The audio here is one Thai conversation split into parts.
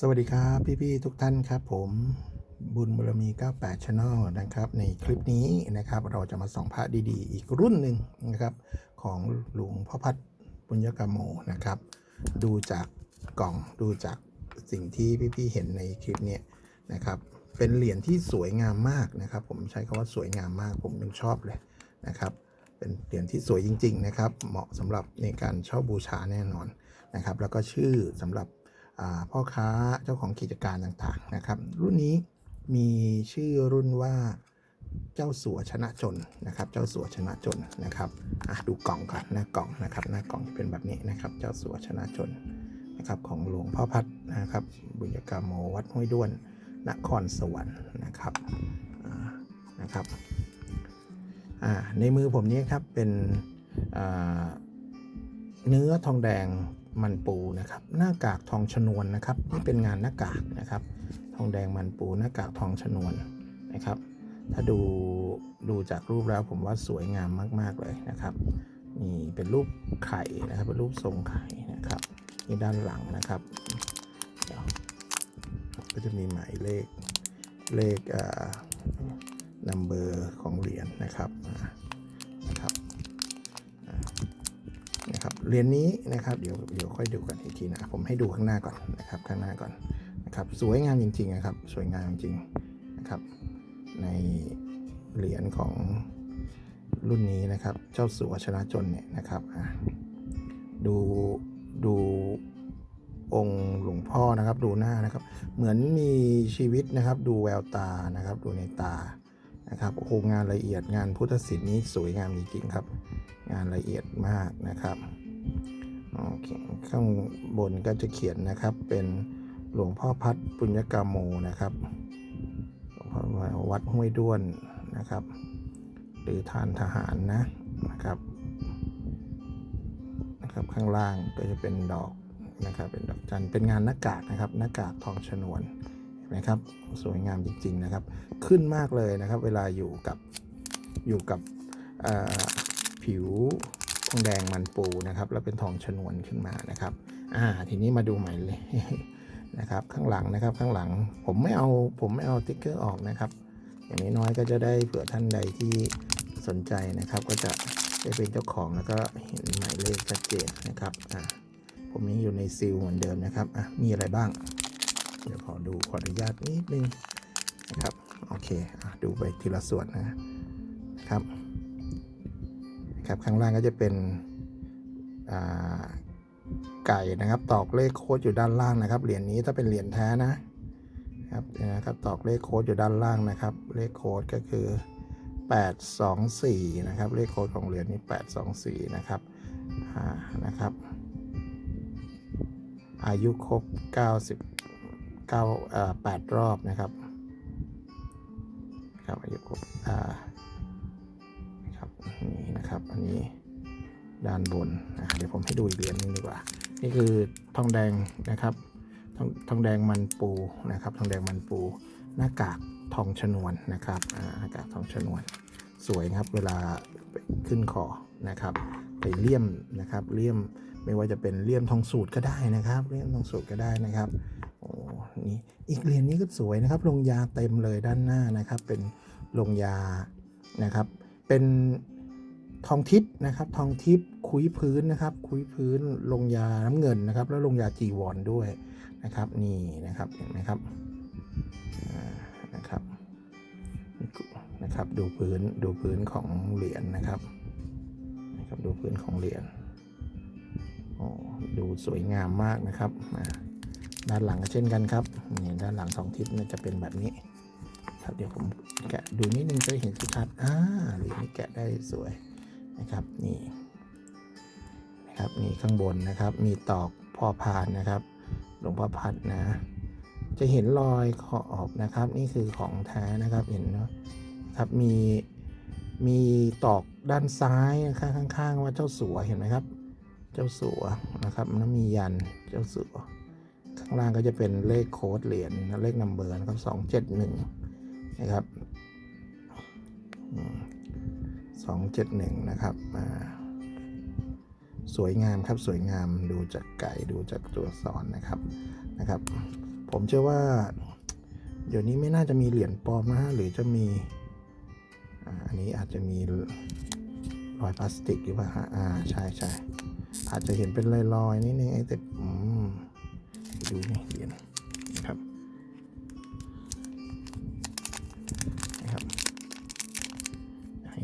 สวัสดีครับพี่ ๆ ทุกท่านครับผมบุญบารมี 98 Channel นะครับ ในคลิปนี้นะครับ เราจะมาส่องพระดีๆ อีกรุ่นหนึ่งนะครับ ของหลวงพ่อพัดปุญญกรรมโมนะครับ ดูจากกล่องดูจากสิ่งที่พี่ ๆ เห็นในคลิปเนี้นะครับ เป็นเหรียญที่สวยงามมากนะครับ ผมใช้คำว่าสวยงามมาก ผมยังชอบเลยนะครับ เป็นเหรียญที่สวยจริง ๆ นะครับ เหมาะสำหรับในการเช่าบูชาแน่นอนนะครับ แล้วก็ชื่อสำหรับ พ่อค้าเจ้าของกิจการต่างๆนะครับ รุ่นนี้มีชื่อรุ่นว่าเจ้าสัวชนะจนนะครับ เจ้าสัวชนะจนนะครับดูกล่องก่อนหน้ากล่องนะครับ หน้ากล่องจะเป็นแบบนี้นะครับ เจ้าสัวชนะจนนะครับของหลวงพ่อพัดนะครับ บุญกรรมโมวัดห้วยด้วนนครสวรรค์นะครับนะครับในมือผมนี้ครับเป็นเนื้อทองแดง มันปูนะครับ หน้ากากทองชนวนนะครับนี่เป็นงานหน้ากากนะครับ ทองแดงมันปูหน้ากากทองชนวนนะครับ ถ้าดูดูจากรูปแล้วผมว่าสวยงามมาก ๆเลยนะครับนี่เป็นรูปไข่นะครับเป็นรูปทรงไข่นะครับนี่ด้านหลังนะครับเดี๋ยวก็จะมีหมายเลขเลขเอ่อนัมเบอร์ของเหรียญนนะครับ เหรียญนี้นะครับเดี๋ยวเดี๋ยวค่อยดูกันอีกทีนะผมให้ดูข้างหน้าก่อนนะครับข้างหน้าก่อนนะครับสวยงามจริงๆนะครับสวยงามจริงๆนะครับ ในเหรียญของรุ่นนี้นะครับเจ้าสัวชนะจนเนี่ยนะครับอะดูดูองค์หลวงพ่อนะครับดูหน้านะครับ เหมือนมีชีวิตนะครับ ดูแววตานะครับ ดูในตานะครับโอ้โหงานละเอียดงานพุทธศิลป์นี้สวยงามจริงๆครับ งานละเอียดมากนะครับ โอเคข้างบนก็จะเขียนนะครับเป็นหลวงพ่อพัดปุญญกรรมโมนะครับหลวงพ่อวัดห้วยด้วนนะครับ หรือทานทหารนะนะครับนะครับข้างล่างก็จะเป็นดอกนะครับเป็นดอกจันเป็นงานหน้ากากนะครับหน้ากากทองชนวนเห็นไหมครับสวยงามจริง ๆนะครับ ขึ้นมากเลยนะครับ เวลาอยู่กับอยู่กับผิว องแดงมันปูนะครับ แล้วเป็นทองชนวนขึ้นมานะครับ อ่า ทีนี้มาดูใหม่เลยนะครับ ข้างหลังนะครับ ข้างหลัง ผมไม่เอา ผมไม่เอาติ๊กเกอร์ออกนะครับ อย่างน้อยๆก็จะได้เผื่อท่านใดที่สนใจนะครับ ก็จะได้เป็นเจ้าของแล้วก็เห็นหมายเลขชัดเจนนะครับ อ่า ผมยังอยู่ในซีลเหมือนเดิมนะครับ อะ มีอะไรบ้าง เดี๋ยวขอดูขออนุญาตนิดนึงนะครับ โอเคอะดูไปทีละส่วนนะนะครับ ครับข้างล่างก็จะเป็นไก่นะครับ ตอกเลขโค้ดอยู่ด้านล่างนะครับ เหรียญนี้ถ้าเป็นเหรียญแท้นะครับนะครับตอกเลขโค้ดอยู่ด้านล่างนะครับ เลขโค้ดก็คือ 824 นะครับ เลขโค้ดของเหรียญนี้ 824 นะครับนะครับ อายุครบ 90 9เอ่อ8รอบนะครับครับอายุครบอ่า นะครับ อันนี้ด้านบนนะเดี๋ยวผมให้ดูอีกเหรียญนึงดีกว่า นี่คือทองแดงนะครับทองทองแดงมันปูนะครับ ทองแดงมันปู หน้ากากทองชนวนนะครับอ่าหน้ากากทองชนวน สวยครับเวลาขึ้นคอนะครับไปเลี่ยมนะครับเลี่ยมไม่ว่าจะเป็นเลี่ยมทองสูตรก็ได้นะครับเลี่ยมทองสูตรก็ได้นะครับโอ้นี่อีกเหรียญนี้ก็สวยนะครับลงยาเต็มเลยด้านหน้านะครับ เป็นลงยานะครับ เป็น ทองทิพย์นะครับ ทองทิพย์คุยพื้นนะครับ คุยพื้นลงยาน้ำเงินนะครับ แล้วลงยาจีวรด้วยนะครับ นี่นะครับเห็นไหมครับนะครับนะครับดูพื้นดูพื้นของเหรียญนะครับนะครับ ดูพื้นของเหรียญโอ้ดูสวยงามมากนะครับด้านหลังก็เช่นกันครับนี่ด้านหลังทองทิพย์เนี่ยจะเป็นแบบนี้ ครับเดี๋ยวผมแกะดูนิดนึงจะได้เห็นชัดอ่าเหรียญนี้แกะได้สวย นะครับนี่นะครับนี่ข้างบนนะครับ มีตอกพ่อพานนะครับ หลวงพ่อพัดนะ จะเห็นรอยขอบนะครับ นี่คือของแท้นะครับเห็นเนาะครับมีมีตอกด้านซ้ายข้างข้างๆว่าเจ้าสัวเห็นไหมครับ เจ้าสัวนะครับแล้วมียันเจ้าสัวข้างล่างก็จะเป็นเลขโค้ดเหรียญเลขนัมเบอร์นะครับสองเจ็ดหนึ่งนะครับ สองเจ็ดหนึ่งนะครับอ่าสวยงามครับสวยงามดูจากไก่ดูจากตัวอักษรนะครับนะครับ ผมเชื่อว่า เดี๋ยวนี้ไม่น่าจะมีเหรียญปลอมนะฮะหรือจะมีอันนี้อาจจะมีรอยพลาสติกหรือเปล่าฮะอ่าใช่ใช่อาจจะเห็นเป็นรอยๆนิดนึงไอ้แต่ดูนี่เหรียญ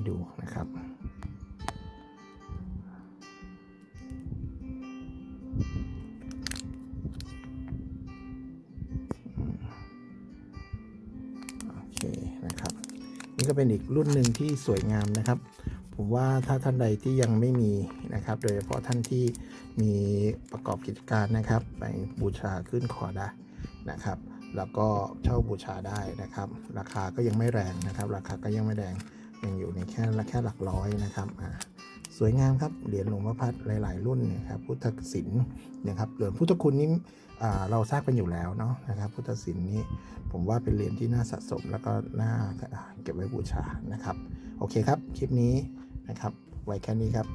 ให้ดูนะครับ โอเคนะครับ นี่ก็เป็นอีกรุ่นหนึ่งที่สวยงามนะครับ ผมว่าถ้าท่านใดที่ยังไม่มีนะครับ โดยเฉพาะท่านที่มีประกอบกิจการนะครับ ไปบูชาขึ้นคอได้นะครับแล้วก็เช่าบูชาได้นะครับ ราคาก็ยังไม่แรงนะครับ ราคาก็ยังไม่แรง ยังอยู่ในแค่ละแค่หลักร้อยนะครับสวยงามครับเหรียญหลวงพ่อพัดหลาย ๆ รุ่นนะครับพุทธศิลป์นะครับเหรียญพุทธคุณนี่อ่าเราทราบกันอยู่แล้วเนาะนะครับ พุทธศิลป์นี่ผมว่าเป็นเหรียญที่น่าสะสมแล้วก็น่าเก็บไว้บูชานะครับ โอเคครับคลิปนี้นะครับไว้แค่นี้ครับ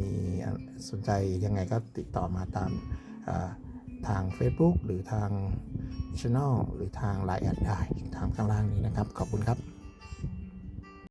มีสนใจยังไงก็ติดต่อมาตามทาง Facebook หรือทาง Channel หรือทาง Line แอดได้ทางข้างล่างนี้นะครับ ขอบคุณครับ